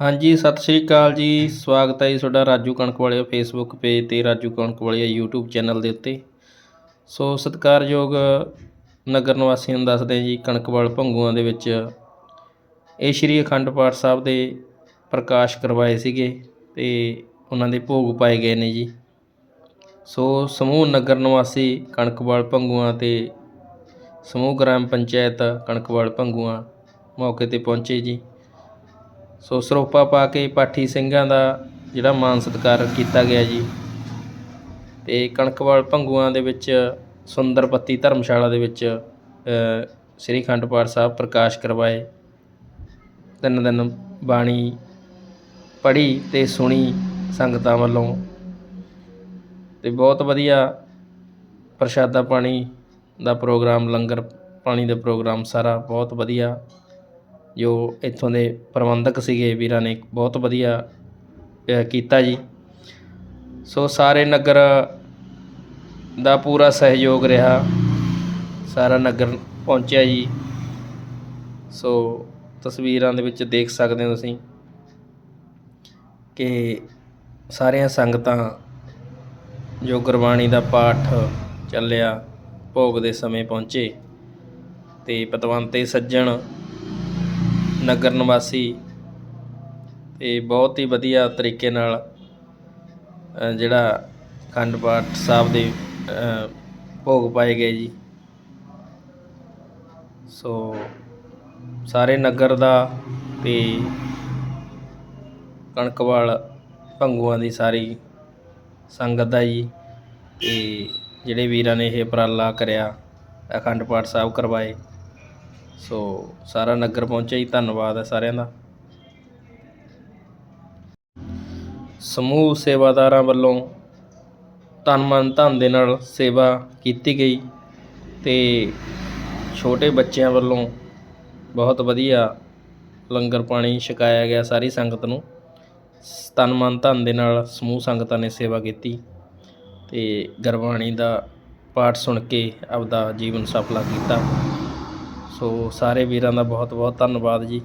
ਹਾਂਜੀ, ਸਤਿ ਸ਼੍ਰੀ ਅਕਾਲ ਜੀ। ਸਵਾਗਤ ਹੈ ਜੀ ਤੁਹਾਡਾ ਰਾਜੂ ਕਣਕ ਵਾਲੇ ਫੇਸਬੁੱਕ ਪੇਜ ਤੇ, ਰਾਜੂ ਕਣਕ ਵਾਲੇ YouTube ਚੈਨਲ ਦੇ ਉੱਤੇ। ਸੋ, ਸਤਿਕਾਰਯੋਗ ਨਗਰ ਨਿਵਾਸੀਆਂ ਨੂੰ ਦੱਸਦੇ ਹਾਂ ਜੀ ਕਣਕਵਾਲ ਭੰਗੂਆਂ ਦੇ ਵਿੱਚ ਇਹ ਸ਼੍ਰੀ ਅਖੰਡ ਪਾਠ ਸਾਹਿਬ ਦੇ ਪ੍ਰਕਾਸ਼ ਕਰਵਾਏ ਸੀਗੇ ਤੇ ਉਹਨਾਂ ਦੇ ਭੋਗ ਪਾਏ ਗਏ ਨੇ ਜੀ। ਸੋ, ਸਮੂਹ ਨਗਰ ਨਿਵਾਸੀ ਕਣਕਵਾਲ ਭੰਗੂਆਂ ਤੇ ਸਮੂਹ ਗ੍ਰਾਮ ਪੰਚਾਇਤ ਕਣਕਵਾਲ ਭੰਗੂਆਂ ਮੌਕੇ ਤੇ ਪਹੁੰਚੇ ਜੀ। ਸੋ ਸਰੋਪਾ ਪਾ ਕੇ ਪਾਠੀ ਸਿੰਘਾਂ ਦਾ ਜਿਹੜਾ ਮਾਨ ਸਤਿਕਾਰ ਕੀਤਾ ਗਿਆ ਜੀ। ਤੇ ਕਣਕਵਾਲ ਭੰਗੂਆਂ ਦੇ ਵਿੱਚ, ਸੁੰਦਰਪੱਤੀ ਧਰਮਸ਼ਾਲਾ ਦੇ ਵਿੱਚ ਸ੍ਰੀ ਅਖੰਡ ਪਾਠ ਸਾਹਿਬ ਪ੍ਰਕਾਸ਼ ਕਰਵਾਏ। ਤਿੰਨ ਦਿਨ ਬਾਣੀ ਪੜ੍ਹੀ ਤੇ ਸੁਣੀ ਸੰਗਤਾਂ ਵੱਲੋਂ। ਤੇ ਬਹੁਤ ਵਧੀਆ ਪ੍ਰਸ਼ਾਦਾ ਪਾਣੀ ਦਾ ਪ੍ਰੋਗਰਾਮ, ਲੰਗਰ ਪਾਣੀ ਦਾ ਪ੍ਰੋਗਰਾਮ ਸਾਰਾ ਬਹੁਤ ਵਧੀਆ। ਜੋ ਇੱਥੋਂ ਦੇ ਪ੍ਰਬੰਧਕ ਸੀਗੇ ਵੀਰਾਂ ਨੇ ਬਹੁਤ ਵਧੀਆ ਕੀਤਾ ਜੀ। ਸੋ ਸਾਰੇ ਨਗਰ ਦਾ ਪੂਰਾ ਸਹਿਯੋਗ ਰਿਹਾ। ਸਾਰਾ ਨਗਰ ਪਹੁੰਚਿਆ ਜੀ। ਸੋ ਤਸਵੀਰਾਂ ਦੇ ਵਿੱਚ ਦੇਖ ਸਕਦੇ ਹੋ ਤੁਸੀਂ ਕਿ ਸਾਰੀਆਂ ਸੰਗਤਾਂ ਜੋ ਗੁਰਬਾਣੀ ਦਾ ਪਾਠ ਚੱਲਿਆ ਭੋਗ ਦੇ ਸਮੇਂ ਪਹੁੰਚੇ ਤੇ ਪਤਵੰਤੇ ਸੱਜਣ ਨਗਰ ਨਿਵਾਸੀ ਤੇ ਬਹੁਤ ਹੀ ਵਧੀਆ ਤਰੀਕੇ ਨਾਲ ਜਿਹੜਾ ਅਖੰਡ ਪਾਠ ਸਾਹਿਬ ਦੇ ਭੋਗ ਪਾਏ ਗਏ ਜੀ। ਸੋ ਸਾਰੇ ਨਗਰ ਦਾ ਤੇ ਕਣਕਵਾਲ ਭੰਗੂਆਂ ਦੀ ਸਾਰੀ ਸੰਗਤ ਦਾ ਜੀ, ਤੇ ਜਿਹੜੇ ਵੀਰਾਂ ਨੇ ਇਹ ਉਪਰਾਲਾ ਕਰਿਆ, ਅਖੰਡ ਪਾਠ ਸਾਹਿਬ ਕਰਵਾਏ। ਸੋ ਸਾਰਾ ਨਗਰ ਪਹੁੰਚਿਆ ਜੀ, ਧੰਨਵਾਦ ਹੈ ਸਾਰਿਆਂ ਦਾ। ਸਮੂਹ ਸੇਵਾਦਾਰਾਂ ਵੱਲੋਂ ਤਨ ਮਨ ਧਨ ਦੇ ਨਾਲ ਸੇਵਾ ਕੀਤੀ ਗਈ ਤੇ ਛੋਟੇ ਬੱਚਿਆਂ ਵੱਲੋਂ ਬਹੁਤ ਵਧੀਆ ਲੰਗਰ ਪਾਣੀ ਛਕਾਇਆ ਗਿਆ ਸਾਰੀ ਸੰਗਤ ਨੂੰ। ਤਨ ਮਨ ਧਨ ਦੇ ਨਾਲ ਸਮੂਹ ਸੰਗਤਾਂ ਨੇ ਸੇਵਾ ਕੀਤੀ ਤੇ ਗੁਰਬਾਣੀ ਦਾ ਪਾਠ ਸੁਣ ਕੇ ਆਪਦਾ ਜੀਵਨ ਸਫਲਾ ਕੀਤਾ। ਸੋ ਸਾਰੇ ਵੀਰਾਂ ਦਾ ਬਹੁਤ ਬਹੁਤ ਧੰਨਵਾਦ ਜੀ।